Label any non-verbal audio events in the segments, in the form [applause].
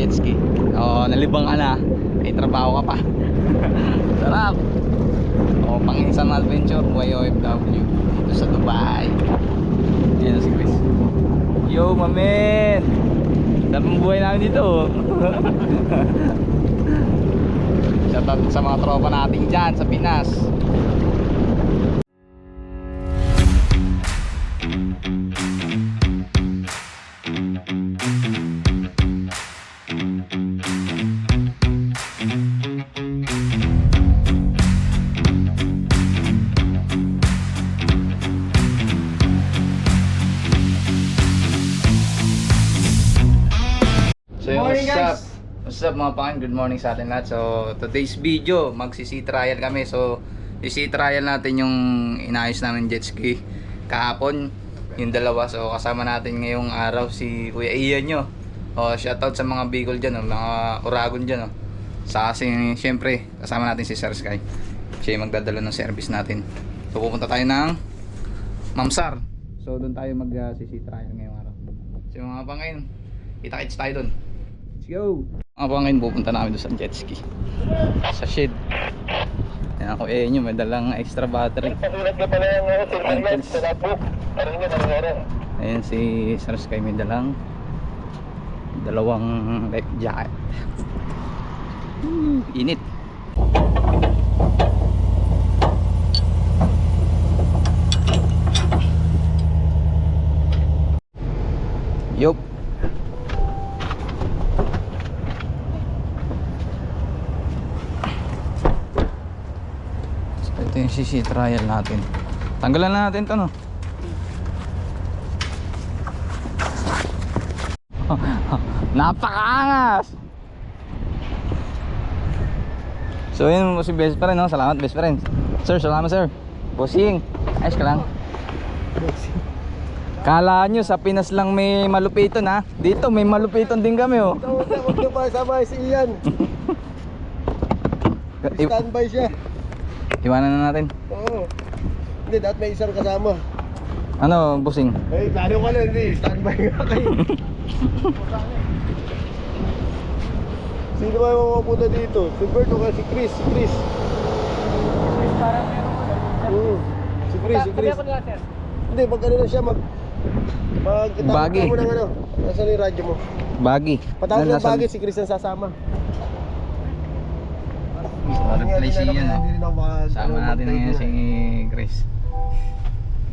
jet ski. O, nalibang ka na. May trabaho ka pa. [laughs] Sarap. O, pang isang adventure, buhay OFW. Dito sa Dubai. Yan si Chris. Yo, mamen! Sarap ang buhay namin dito. [laughs] Shoutout sa mga tropa natin dyan sa Pinas. Up mga pangin? Good morning sa atin lahat. So today's video, magsi-sea trial kami. So i-sea trial natin yung inayos namin jet ski kahapon. Yung dalawa. So kasama natin ngayong araw si Kuya Ian nyo. O shoutout sa mga Bicol dyan, oh, mga Uragon dyan. Oh. Sa kasi syempre kasama natin si Sir Sky. Siya yung magdadala ng service natin. So pupunta tayo ng Mamsar. So doon tayo mag-sea trial ngayong araw. So mga pangin, kita-kits tayo doon. Let's go! Mga pangin, pupunta namin doon sa jet ski. Sa shed. Yan ako eh nyo, may dalang extra battery. Uh, yun, ano. Ayan si Sir Sky may dalang dalawang life jacket. Hmm, init. Yup. So, ito yung CC trial natin. Tanggalan na natin to no. [laughs] Napakaangas! So yun mo si best friend no? Salamat best friend. Sir, salamat sir. Bossing. Ayos ka lang. Kala nyo sa Pinas lang may malupiton ha. Dito may malupiton din kami oh. Huwag na pa sama si Ian. [laughs] Standby siya. Iwanan na natin. Oo. Hindi, dapat may isang kasama. Ano, bossing? Eh, plano ka na, hindi. Standby nga kayo. [laughs] Sino ba yung mapupunta dito? Si Bert o ka si Chris? Si Chris. Oo. Si Chris, si Chris. Hindi, mag ano na siya, mag... Mag... Bagi. mo ng ano. Nasaan yung radyo mo? Baggy. Patawag ng Nasa- bagay, si Chris ang sasama. Sa replay si Ian oh. Sama natin ngayon si Chris.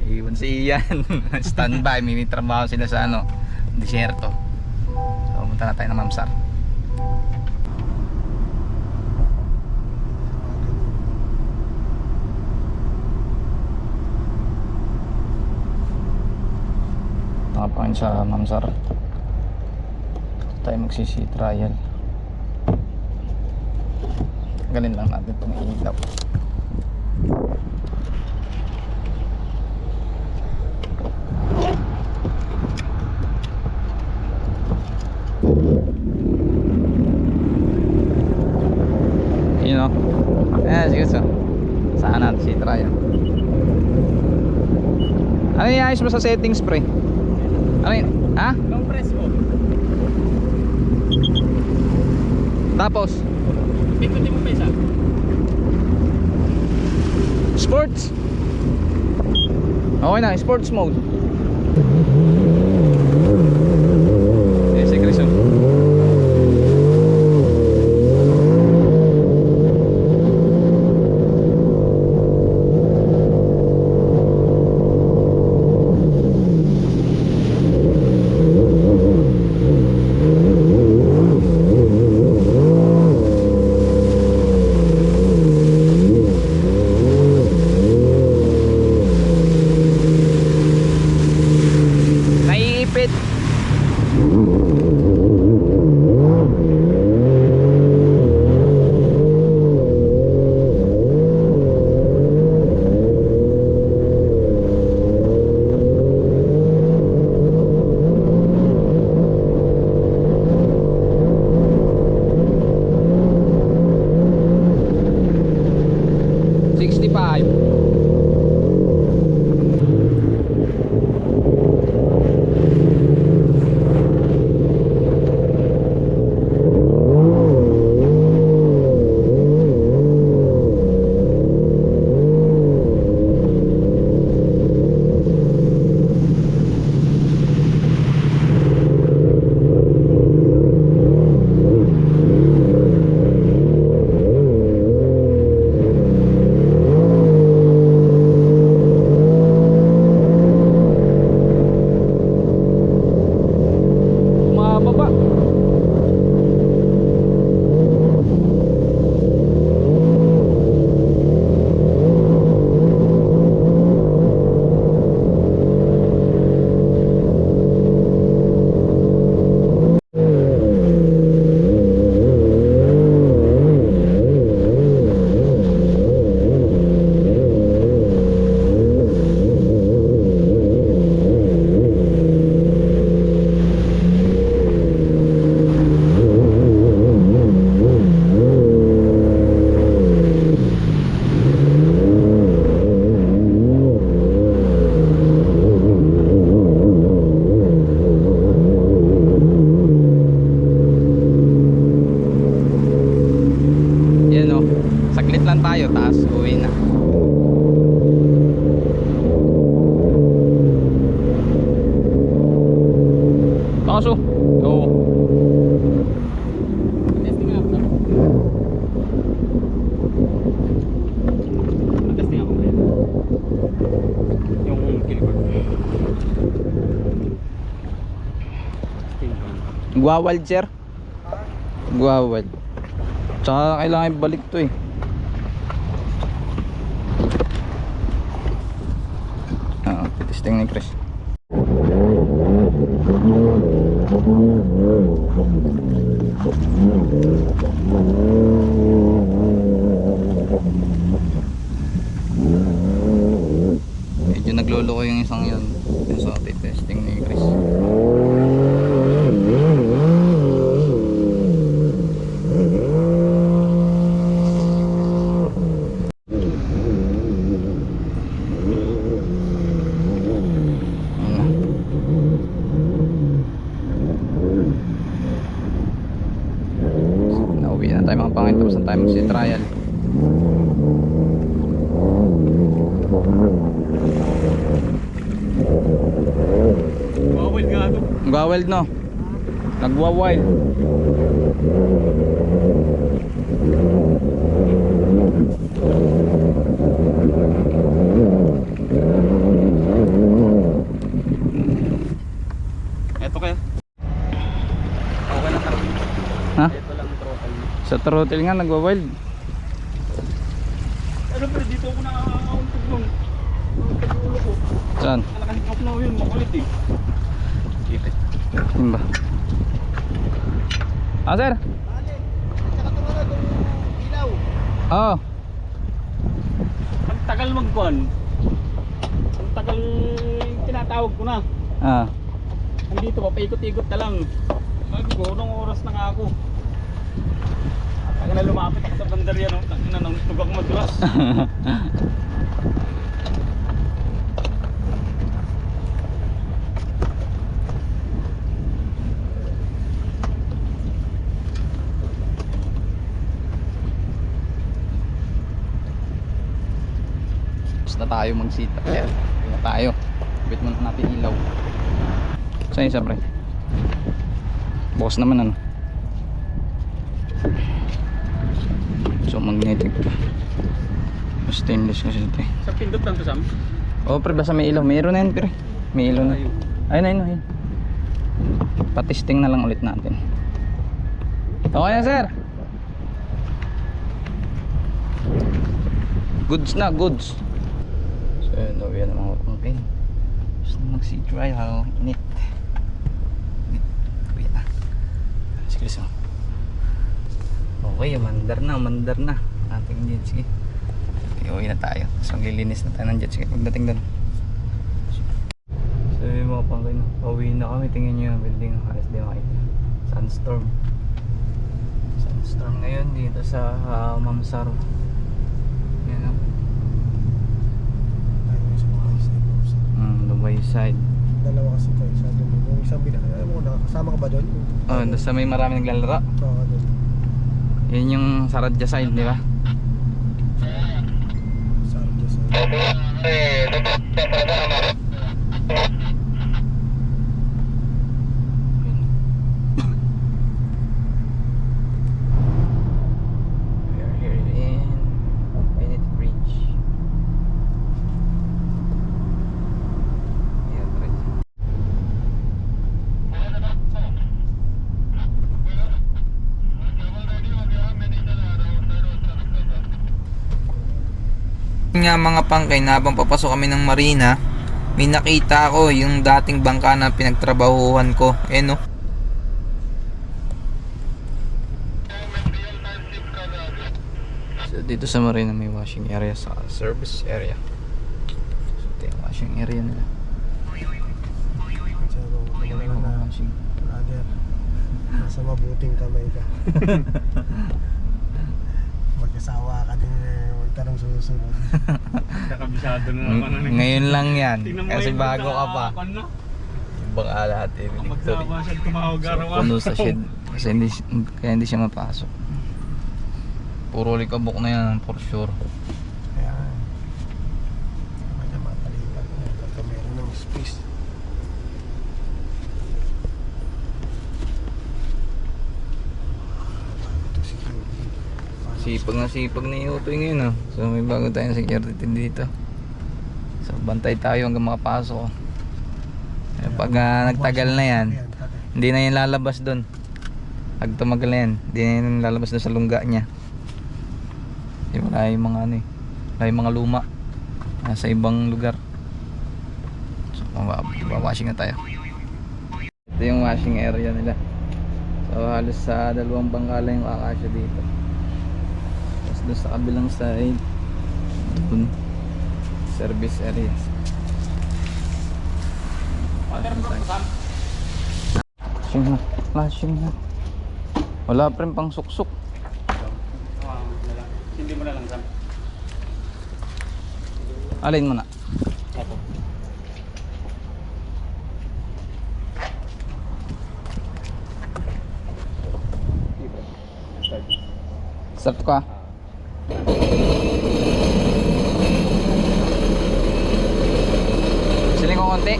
Iwan si Ian. Standby, may trabaho sila sa ano, disyerto. So, pumunta na tayo ng Mamsar. Nakapain sa Mamsar. Tayo magsisi trial. Ganin lang natin itong ilaw. Yun o. Eh, sige so. Saan natin si trial. Ano yung ayos mo sa settings pre? Ano yun? Ha? Long press mo. Tapos? Pikutin mo Sports. Okay na, sports mode. Gwawald sir. Gwawald. Tsaka kailangan ibalik to eh. Oo, testing ni Chris. Medyo nagloloko yung isang yun. Yung sa testing ni Chris. Ano? Nauwi na tayo mga pangin tapos na tayo magsi-trial. Bawal nga ito. Nagwa-wild no? Nagwa-wild. Ito kaya. Okay lang tara. Ha? Ito lang throttle. Sa throttle nga nagwa-wild. Ano pero dito ako nakakauntog nung. Tagulo ko. Saan? Nakahikap na ako yun. Makulit eh. Yun ba? Ah, sir? Oo. Ang tagal magkuhan. Ang tagal tinatawag ko na. Ah. Nandito pa, paikot-ikot na lang. Sabi ko, anong oras na nga ako? Ang na lumapit ako sa bandarya, no? Tangin na, nang tugak madulas. Na tayo mag-sita. Uwi na tayo. Bit muna natin ilaw. Saan isa pre? Bukas naman ano. So magnetic to. Stainless kasi ito eh. sa pindot lang to, Sam? Oh pre, basta may ilaw. Meron na yan pre. May ilaw na. Ayun. Ayun, ayun, ayun. Patisting na lang ulit natin. Okay na sir. Goods na, goods. So yun, uwi na mga pangkin. Gusto na mag-sea trial. Init. Init. Na. Sige, so. Okay, mandar na, mandar na. Ating jet ski. Okay, uwi na tayo. So, maglilinis na tayo ng jet ski. Pagdating doon. So yung mga pangkin, pauwi na kami. Tingnan nyo yung building. Halos di makita. Sunstorm. Sunstorm ngayon dito sa uh, Mamsaro. Yan o. Mm, Dubai side. Dalawa kasi kayo sa doon. Yung isang bina, alam mo, nakakasama ka ba doon? Oh, doon sa may marami naglalaro. Oo, doon. Yan yung Saradja side, di ba? Sa Arja nga mga pangkay na habang papasok kami ng marina may nakita ko yung dating bangka na pinagtrabahuhan ko eh no so, dito sa marina may washing area sa service area so ito yung washing area nila washing brother. [laughs] Nasa mabuting kamay ka. [laughs] Mag-asawa ka din eh. Huwag tanong susunod. [laughs] Nakabisado na Ng- naman. ano eh. ngayon lang yan Tingnan mo kasi yung bago ka pa magkakapan na. ibang alat eh Ang siya tumawag araw-araw. puno sa shed kasi hindi, kaya hindi siya mapasok puro likabok na yan for sure Kaya, kaya mapalipat na. Pagka meron ng space. Sipag na sipag ni Utoy ngayon ah. So may bago tayong security dito. So bantay tayo hanggang makapasok. Eh, pag ah, nagtagal na yan, hindi na yan lalabas doon. Pag tumagal na yan, hindi na yan lalabas doon sa lungga niya. Kasi wala yung mga ano eh. Wala yung mga luma. Nasa ibang lugar. So washing na tayo. Ito yung washing area nila. So halos sa dalawang bangkala yung kakasya dito. Doon sa kabilang side, dun, service area. Flashing na, flashing na. Wala pa rin pang suksok. Hindi mo na lang Sam. Alin mo na. Start ko ah. Siling ko konti.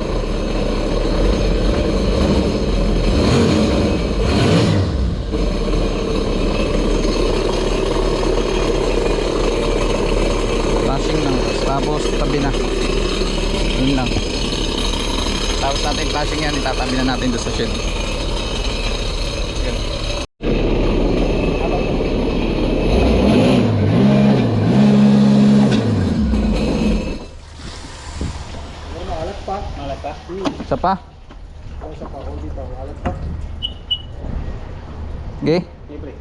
Flashing lang. Tapos tabi na. Yun lang. Tapos natin flashing yan, itatabi na natin doon sa shed. Yun. Ano, alat pa. Malat pa? Isa pa? Sa pa, kung dito, alat pa. Okay? Libre.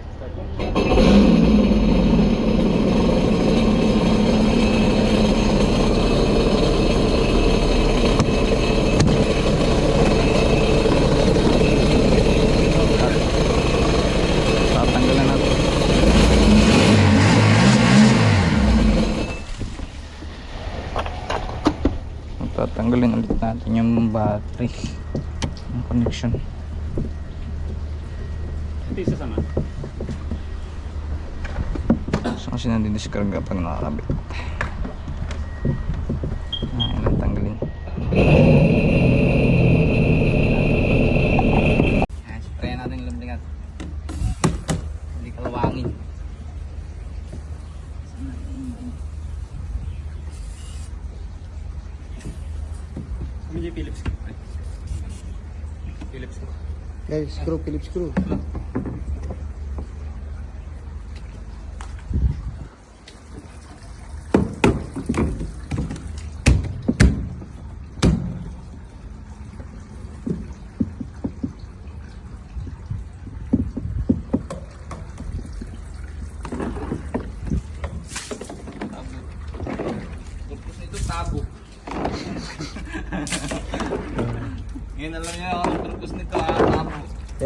Tatanggalin ulit natin yung battery. Connection. Ito isa sama. So kasi nandidiscard kapag nakakabit. Screw, Phillips screw.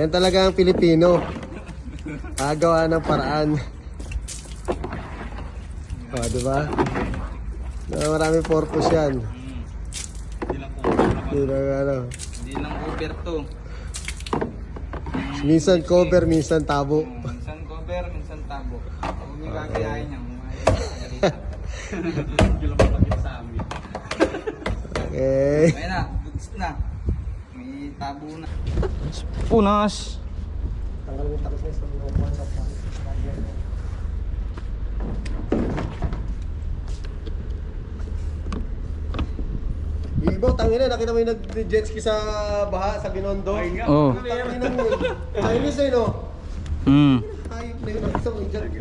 Yan talaga ang Pilipino. Agawa ng paraan. O, di ba? Na marami purpose yan. Hindi lang ano. Hindi lang cover to. Minsan cover, minsan tabo. Minsan cover, minsan tabo. Huwag niyo gagayahin yan. [laughs] kung ayaw niyo pagalitan. Hindi lang mapagit sa amin. Okay. Ayun na, goods na. May tabo na. Punas. Tanggal yung takis na sa mga sa Ibo, tangina, nakita mo yung nag-jet ski sa baha, sa Binondo? Ay nga. Oh. Tangina mo. Chinese eh, no? Hmm. Ayop na yun. Jet ski.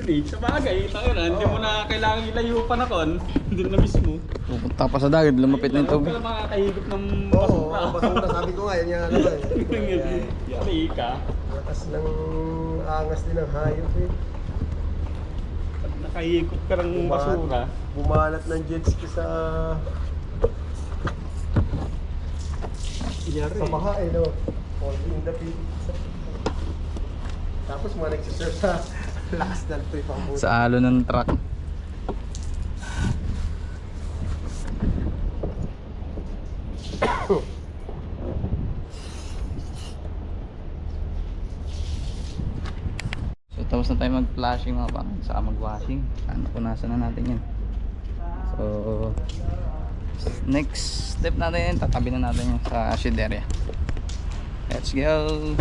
Dilig sa bagay. Tayo na. Hindi mo na kailangan ilayo pa na kon. Doon na mismo. Pupunta pa sa dagat, lumapit na yung tubig. ka lang makakahigop ng Oo, basura. basura. Sabi ko nga, yan yung ano ba eh. Yari ka. Lakas ng angas din ng hayop eh. Pag nakahigop ka ng basura. Bumalat ng jet ski sa... Yari. Sa baha eh, no? Holding the pig. Tapos mga nagsiserve sa lakas ng trip ang buto. Sa alo ng truck. So tapos na tayo mag-flashing mga bang, saka mag-washing. Ano punasan na natin yan. So next step natin, tatabi na natin yung sa shed area. Let's go!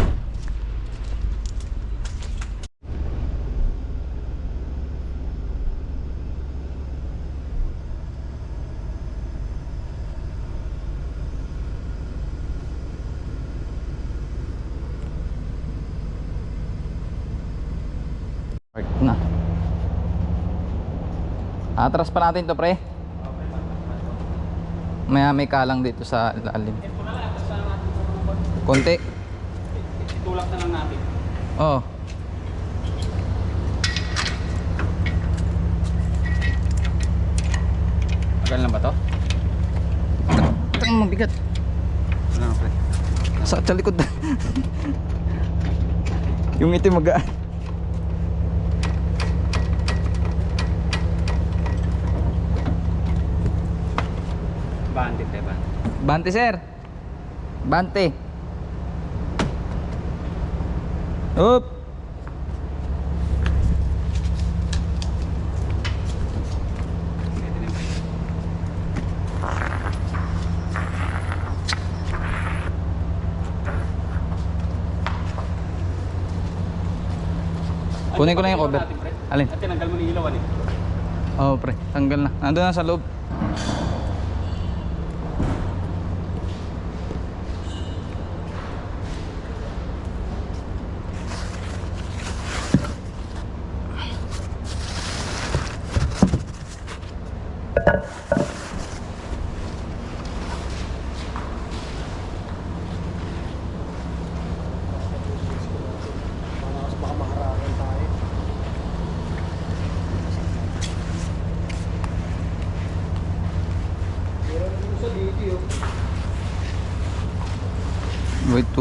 Park na. Atras pa natin to pre. May may kalang dito sa lalim. Konti. Itulak na lang natin. Oh. Tagal na ba to? Tang mabigat. Ano pre? Sa, sa likod. [laughs] Yung itim magaan. Bandit eh ba? Bante sir. Bante. Up. Kunin ko na yung cover. Alin? At tinanggal mo ni ilawan eh. Oo, pre. Tanggal na. Nandun na sa loob.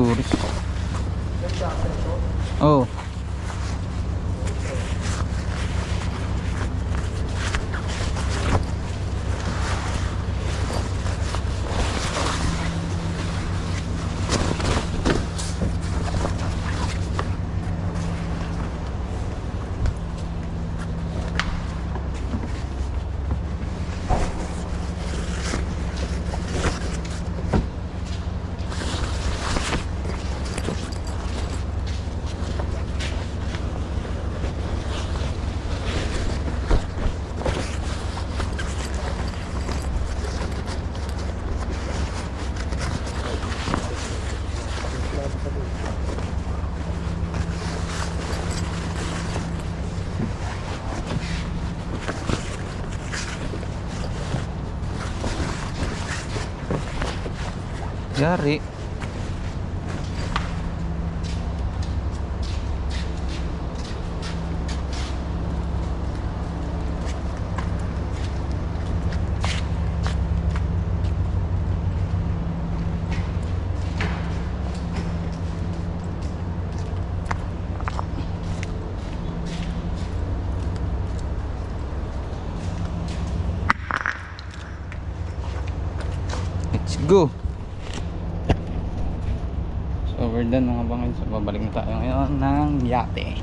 Tourist. Yari. Let's go. Done mga bangin. So babalik na tayo ngayon ng yate.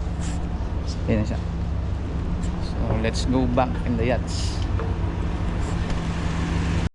Yun na siya. So let's go back in the yachts.